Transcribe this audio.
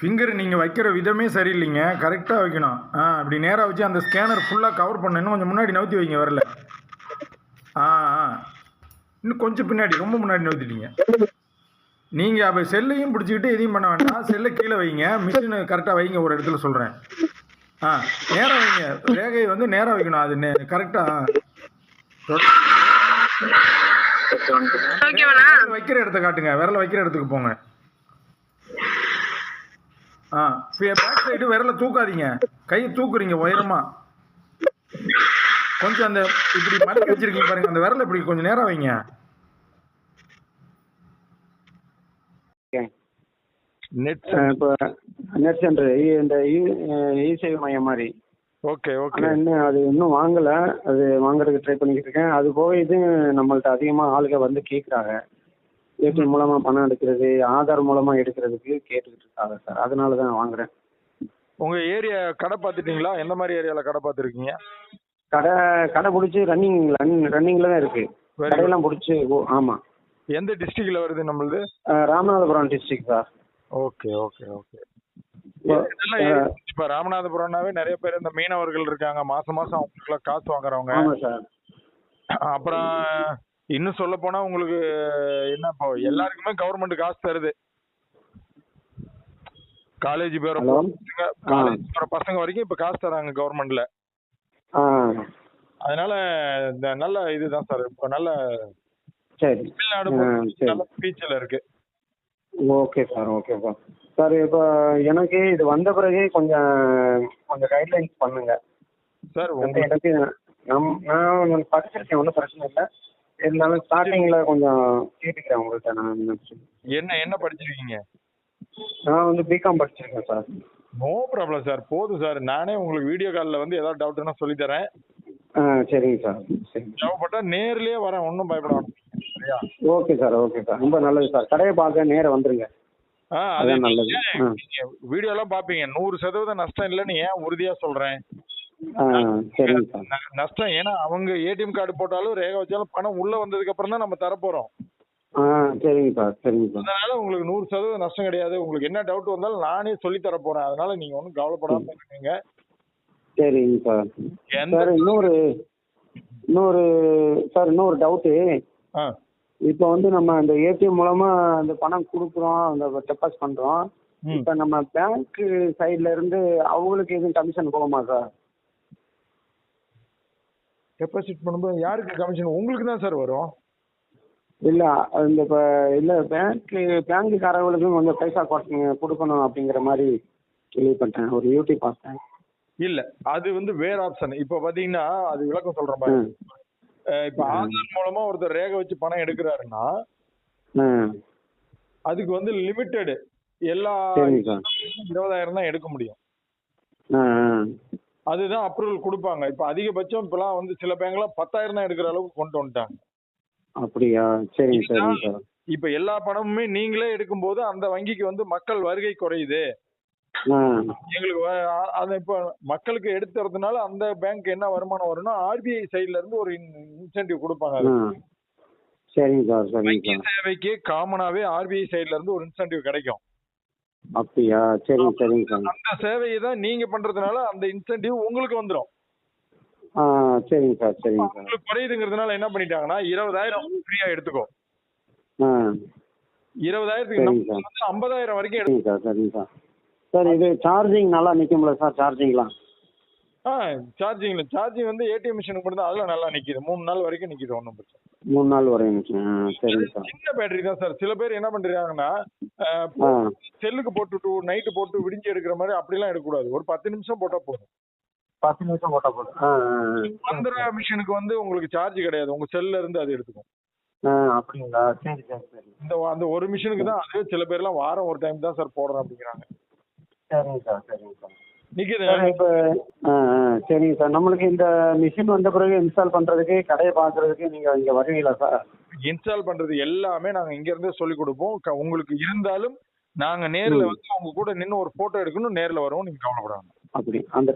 Finger நீங்கள் வைக்கிற விதமே சரியில்லைங்க. கரெக்டாக வைக்கணும். ஆ அப்படி நேராக வச்சு அந்த ஸ்கேனர் ஃபுல்லாக கவர் பண்ண இன்னும் கொஞ்சம் முன்னாடி நவுத்தி வைங்க வரல. ஆ ஆ. இன்னும் கொஞ்சம் பின்னாடி ரொம்ப முன்னாடி நவுத்திட்டீங்க. நீங்கள் அப்போ செல்லையும் பிடிச்சிக்கிட்டு எதையும் பண்ண வேண்டாம். செல்லை கீழே வைங்க. மிஷினை கரெக்டாக வைங்க ஒரு இடத்துல சொல்கிறேன் ஆ நேராக வைங்க. ரேகையை வந்து நேராக வைக்கணும். அது நே கரெக்டாக வைக்கிற இடத்த காட்டுங்க. விரல வைக்கிற இடத்துக்கு போங்க. ஆ பேக் சைடு விரல தூக்காதீங்க. கையை தூக்குறீங்க உயரமா. கொஞ்சம் அந்த இப்படி மடக்கி வச்சிருக்கீங்க பாருங்க அந்த விரல இப்படி கொஞ்சம் நேரம் வைங்க. நெட் இப்போ நெட் சென்டர் இந்த இ- சேவை மையம் மாதிரி. Okay okay. இன்னும் அது இன்னும் வாங்கலை. அது வாங்குறதுக்கு ட்ரை பண்ணிக்கிட்டு இருக்கேன். அது போக இது நம்மள்ட்ட அதிகமாக ஆளுங்க வந்து கேட்குறாங்க ஏடிஎம் மூலமாக பணம் எடுக்கிறது ஆதார் மூலமாக எடுக்கிறதுக்கு கேட்டுக்கிட்டு இருக்காங்க சார். அதனால தான் வாங்குறேன். உங்க ஏரியா கடை பார்த்துட்டீங்களா? எந்த மாதிரி ஏரியால கடை பார்த்துருக்கீங்க? கடை கடை பிடிச்சி ரன்னிங் ரன்னிங் ரன்னிங்கில் தான் good. கடையெல்லாம் பிடிச்சி ஆமாம் எந்த டிஸ்ட்ரிக்ட்ல வருது நம்மளுது? Ramanathapuram district sir. Okay okay okay. இப்போ, ராமநாதபுரம்னாவே நிறைய பேர் இந்த மீனவர்கள் இருக்காங்க. மாசம் மாசம் அவங்களுக்குலாம் காசு வாங்குறவங்க. அப்புறம் இன்னும் சொல்ல போனா உங்களுக்கு என்ன இப்போ எல்லாருக்குமே கவர்மெண்ட் காசு தருது. காலேஜ் போற? பசங்க காலேஜ் போற பசங்க வரைக்கும் இப்ப காசு தராங்க கவர்மெண்ட்ல அதனால இந்த நல்ல இதுதான் சார் இப்போ நல்ல சரி. நல்ல ஸ்பீச்சில் இருக்கு. Okay sir okay sir. Sir இப்போ எனக்கு இது வந்த பிறகு கொஞ்சம் கொஞ்சம் கைட்லைன்ஸ் பண்ணுங்க. சார் உங்களுக்கு எனக்கு நம் நான் படிச்சிருக்கேன் ஒன்றும் பிரச்சனை இல்லை. இருந்தாலும் ஸ்டார்டிங்கில் கொஞ்சம் கேட்டுக்கிறேன் உங்கள்கிட்ட நான் என்ன என்ன படிச்சிருக்கீங்க? நான் வந்து பிகாம் படிச்சிருக்கேன் சார் நோ ப்ராப்ளம் சார் போதும் சார் நானே உங்களுக்கு வீடியோ காலில் வந்து ஏதாவது டவுட்னா சொல்லி தரேன் ஆ சரிங்க சார் தேவைப்பட்டா நேர்லயே வரேன். ஒன்றும் பயப்பட வேண்டாம் சரியா? ஓகே சார் ஓகே சார் ரொம்ப நல்லது சார் கடையை பார்க்க நேரா வந்துருங்க. ஆ அது நல்லது. வீடியோலாம் பாப்பீங்க நூறு சதவீதம் நஷ்டம் இல்லைன்னு ஏன் உறுதியா சொல்றேன்? ஆ சரிங்க சார் ந- நஷ்டம். ஏன்னா அவங்க ஏடிஎம் கார்டு போட்டாலும் ரேகை வச்சாலும் பணம் உள்ள வந்ததுக்கு அப்புறம் தான் நம்ம தரப்போறோம். சரிங்க சார் சரிங்க சார். அதனால உங்களுக்கு நூறு சதவீதம் நஷ்டம் கிடையாது. உங்களுக்கு என்ன டவுட் வந்தாலும் நானே சொல்லி தர போறேன் அதனால நீங்க ஒன்றும் கவலைப்படாம இருக்கீங்க சரிங்க சார். சார் இன்னொரு இன்னொரு சார் இன்னொரு டவுட்டு இப்போ வந்து நம்ம அந்த ஏடிஎம் மூலமா அந்த பணம் கொடுக்குறோம் அந்த டெபாசிட் பண்றோம். இப்போ நம்ம பேங்க் சைடுல இருந்து அவங்களுக்கு எதுவும் கமிஷன் போகுமா சார்? டெபாசிட் பண்ணும்போது யாருக்கு கமிஷன் உங்களுக்கு தான் சார் வரும். இல்ல இந்த இப்போ இல்ல பேங்க் பேங்க்குக்காரங்களுக்கும் கொஞ்சம் பைசா கொட்- கொடுக்கணும் அப்படிங்கிற மாதிரி கேள்விப்பட்டேன். ஒரு யூடியூப் பார்த்தேன். இல்ல அது வந்து வேற ஆப்ஷன் இப்ப பாத்தீங்கன்னா அது விளக்கம் சொல்றேன் பாருங்க ம். அஹ் இப்ப ஆதார் மூலமா ஒருத்தர் ரேகை வச்சு பணம் எடுக்கிறாருன்னா அதுக்கு வந்து லிமிட்டெடு எல்லா இருபதாயிரம் தான் எடுக்க முடியும். அதுதான் அப்ரூவல் கொடுப்பாங்க. இப்ப அதிகபட்சம் இப்பெல்லாம் வந்து சில பேங்க்லாம் பத்தாயிரம் தான் எடுக்கிற அளவுக்கு கொண்டு வந்துட்டாங்க. அப்படியா? சரிங்க சரிங்க சார். இப்ப எல்லா பணமுமே நீங்களே எடுக்கும்போது அந்த வங்கிக்கு வந்து மக்கள் வருகை குறையுது. எங்களுக்கு அது இப்ப மக்களுக்கு எடுத்துறதுனால அந்த பேங்க் என்ன வருமானம் வரும்னா ஆர்பிஐ சைடுல இருந்து ஒரு இன்சென்டிவ் கொடுப்பாங்க. சரிங்க சார் சரிங்க வங்கி சார். சேவைக்கு காமனாவே ஆர்பிஐ சைடுல இருந்து ஒரு இன்சென்டிவ் கிடைக்கும். அப்படியா? சரிங்க சரிங்க சார் அந்த சேவையை தான் நீங்க பண்றதுனால அந்த இன்சென்டிவ் உங்களுக்கு வந்துடும் ஆ சரிங்க சார் சரிங்க சார். உங்களுக்கு குறையுதுங்கிறதுனால என்ன பண்ணிட்டாங்கன்னா இருபதாயிரம் ஃப்ரீயா எடுத்துக்கோ. ஆ. இருபதாயிரத்துக்கு சரிங்க நம்ம சார். வந்து ஐம்பதாயிரம் வரைக்கும் எடுத்து சரிங்க சார் சரிங்க சார். சார் இது சார்ஜிங் நல்லா நிற்கும்ல சார் சார்ஜிங்லாம் ஆ சார்ஜிங்ல சார்ஜிங் வந்து ஏடிஎம் மிஷினுக்கு மட்டும் தான் அதுல நல்லா நிக்குது. மூணு நாள் வரைக்கும் நிக்குது ஒன்றும் பிரச்சனை மூணு நாள் வரையும் நிற்கும் ஆ சரிங்க சார் சின்ன பேட்டரி தான் சார். சில பேர் என்ன பண்றாங்கன்னா செல்லுக்கு போட்டுட்டு நைட்டு போட்டு விடிஞ்சு எடுக்கிற மாதிரி அப்படிலாம் எடுக்கக்கூடாது. ஒரு பத்து நிமிஷம் போட்டா போதும். பத்து நிமிஷம் போட்டால் போதும். மந்திர மிஷினுக்கு வந்து உங்களுக்கு சார்ஜ் கிடையாது. உங்க செல்ல இருந்து அது எடுத்துக்கும். அப்படிங்களா? சரி சரி சரி. இந்த அந்த ஒரு மிஷினுக்கு தான் அதுவே சில பேர்லாம் வாரம் ஒரு டைம் தான் சார் போடுறேன் அப்படிங்கிறாங்க. சரிங்க சார் சரிங்க சார் இப்போ சரிங்க சார் நம்மளுக்கு இந்த மிஷின் வந்த பிறகு இன்ஸ்டால் பண்ணுறதுக்கு கடையை பார்க்குறதுக்கு நீங்கள் இங்கே வருவீங்களா சார் இன்ஸ்டால் பண்றது எல்லாமே நாங்க இங்க இருந்தே சொல்லி கொடுப்போம் உங்களுக்கு இருந்தாலும் நாங்க நேர்ல. வந்து உங்க கூட நின்னு ஒரு போட்டோ எடுக்கணும் நேர்ல வருவோம் நீங்க கவலைப்படாம. அப்படி. அந்த